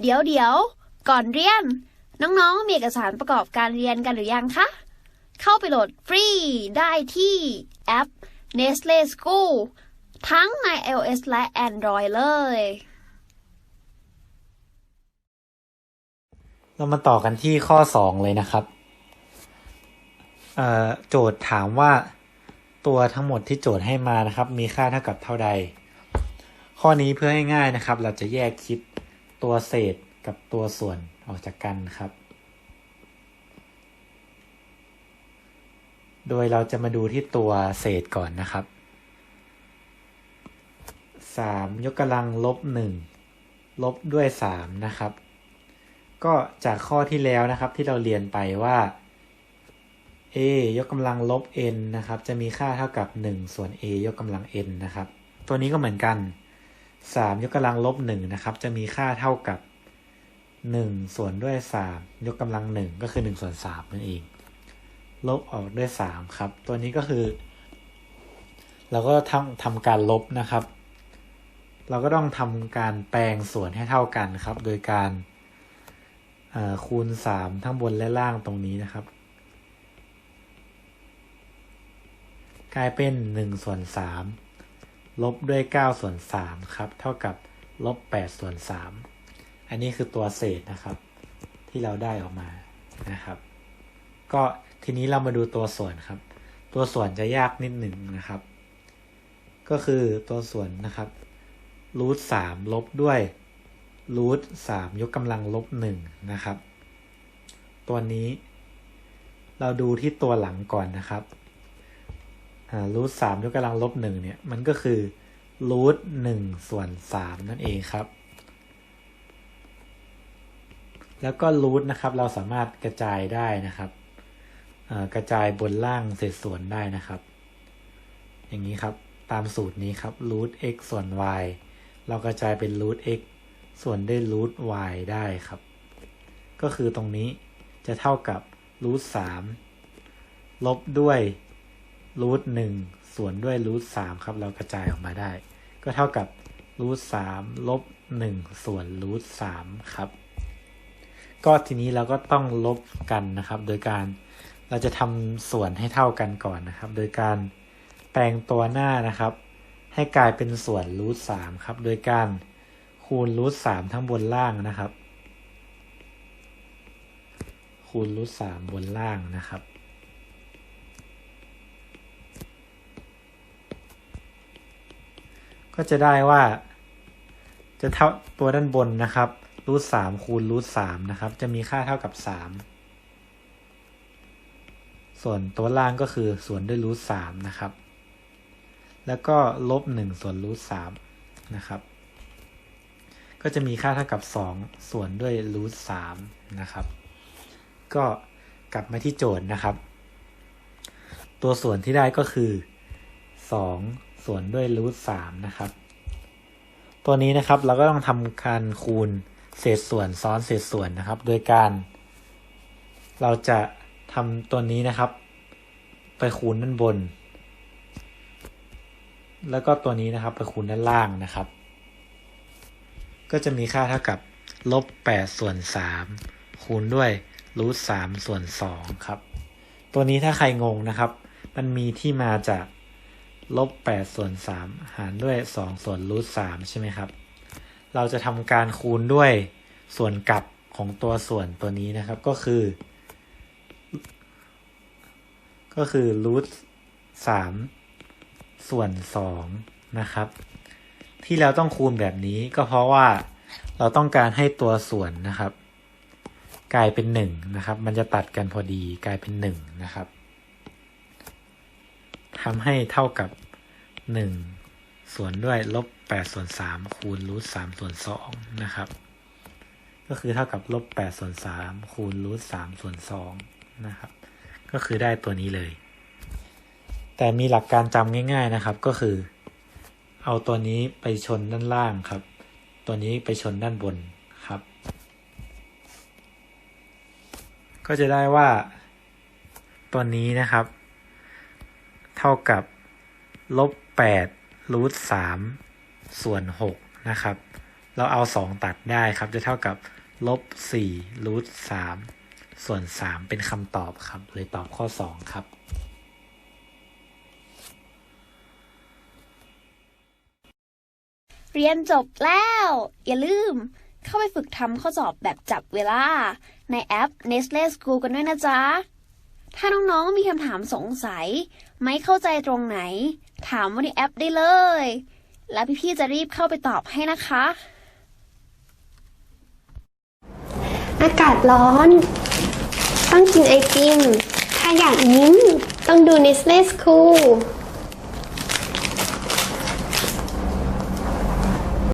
เดี๋ยวเดี๋ยวก่อนเรียน น้องๆ มีเอกสารประกอบการเรียนกันหรือยังคะ เข้าไปโหลดฟรีได้ที่แอป Nestle School ทั้งใน iOS และ Android เลย เรามาต่อกันที่ข้อ 2 เลยนะครับโจทย์ถามว่าตัวทั้งหมดที่โจทย์ให้มานะครับ มีค่าเท่ากับเท่าใด ข้อนี้เพื่อให้ง่ายนะครับ เราจะแยกคิด ตัวเศษกับตัวส่วนออกจากกันครับ โดยเราจะมาดูที่ตัวเศษก่อนนะครับ3ยกกำลังลบ1ลบด้วย3นะครับ ก็จากข้อที่แล้วนะครับที่เราเรียนไปว่า a ยกกำลังลบ n นะครับ จะมีค่าเท่ากับ 1 ส่วน a ยกกำลัง n นะครับ ตัวนี้ก็เหมือนกัน 3ยกกำลังลบ1นะครับ จะมีค่าเท่ากับ1ส่วนด้วย3ยกกำลัง1ก็คือ1ส่วน3นั่นเอง ลบออกด้วย3ครับ ตัวนี้ก็คือเราก็ทำทำการลบนะครับ เราก็ต้องทำการแปลงส่วนให้เท่ากันครับ โดยการคูณ3ทั้งบนและล่างตรงนี้นะครับ กลายเป็น1ส่วน3 ลบด้วย 9 ส่วน 3 ครับ เท่ากับลบ 8 ส่วน 3 อันนี้คือตัวเศษนะครับ ที่เราได้ออกมานะครับ ก็ทีนี้เรามาดูตัวส่วนครับ ตัวส่วนจะยากนิดหนึ่งนะครับ ก็คือตัวส่วนนะครับรูทสามลบด้วยรูทสามยกกำลังลบหนึ่งนะครับ ตัวนี้ เราดูที่ตัวหลังก่อนนะครับ รูทสามยกกำลังลบหนึ่งเนี่ย มันก็คือรูทหนึ่งส่วนสามนั่นเองครับ แล้วก็รูทนะครับ เราสามารถกระจายได้นะครับกระจายบนล่างเศษส่วนได้นะครับ อย่างนี้ครับตามสูตรนี้ครับ root x ส่วน y เรากระจายเป็น root x ส่วนด้วย root y ได้ครับ ก็คือตรงนี้จะเท่ากับ root 3ลบด้วย root 1ส่วนด้วย root 3ครับ เรากระจายออกมาได้ ก็เท่ากับ root 3ลบ1ส่วน root 3ครับ ก็ทีนี้เราก็ต้องลบกันนะครับ โดยการเราจะทำส่วนให้เท่ากันก่อนนะครับ โดยการแปลงตัวหน้านะครับ ให้กลายเป็นส่วนรูทสามครับ โดยการคูณรูทสามทั้งบนล่างนะครับ คูณรูทสามบนล่างนะครับ ก็จะได้ว่า จะเท่าตัวด้านบนนะครับรูทสามคูณรูทสามนะครับ จะมีค่าเท่ากับสามส่วนตัวล่างก็คือส่วนด้วยรูทสามนะครับ แล้วก็ลบหนึ่งส่วนรูทสามนะครับ ก็จะมีค่าเท่ากับสองส่วนด้วยรูทสามนะครับ ก็กลับมาที่โจทย์นะครับ ตัวส่วนที่ได้ก็คือสอง ส่วนด้วยรูทสามนะครับ ตัวนี้นะครับเราก็ต้องทำการคูณเศษส่วนซ้อนเศษส่วนนะครับ โดยการ เราจะทำตัวนี้นะครับ ไปคูณด้านบน แล้วก็ตัวนี้นะครับ ไปคูณด้านล่างนะครับ ก็จะมีค่าเท่ากับลบ8ส่วน3คูณด้วยรูท3ส่วน2ครับ ตัวนี้ถ้าใครงงนะครับ มันมีที่มาจาก ลบ8ส่วน3หารด้วย2ส่วนรูท3ใช่ไหมครับ เราจะทำการคูณด้วยส่วนกลับของตัวส่วนตัวนี้นะครับก็คือ ก็คือรูทสามส่วนสองนะครับ ที่เราต้องคูณแบบนี้ก็เพราะว่าเราต้องการให้ตัวส่วนนะครับ กลายเป็นหนึ่งนะครับ มันจะตัดกันพอดีกลายเป็นหนึ่งนะครับ ทำให้เท่ากับหนึ่งส่วนด้วยลบแปดส่วนสามคูณรูทสามส่วนสองนะครับ ก็คือเท่ากับลบแปดส่วนสามคูณรูทสามส่วนสองนะครับ ก็คือได้ตัวนี้เลย แต่มีหลักการจำง่าย ๆนะครับก็คือ เอาตัวนี้ไปชนด้านล่างครับ ตัวนี้ไปชนด้านบนครับ ก็จะได้ว่าตัวนี้นะครับ เท่ากับลบแปดรูทสามส่วนหกนะครับ เราเอาสองตัดได้ครับ จะเท่ากับลบสี่รูทสามส่วนสามเป็นคำตอบครับ เลยตอบข้อสองครับเรียนจบแล้ว อย่าลืม เข้าไปฝึกทำข้อสอบแบบจับเวลา ในแอป Nestle School กันด้วยนะจ๊ะ ถ้าน้องๆมีคำถามสงสัย ไม่เข้าใจตรงไหน ถามว่าในแอปได้เลย แล้วพี่ๆจะรีบเข้าไปตอบให้นะคะ อากาศร้อน ต้องกินไอติม ถ้าอยากยิ้ม ต้องดู Nestle School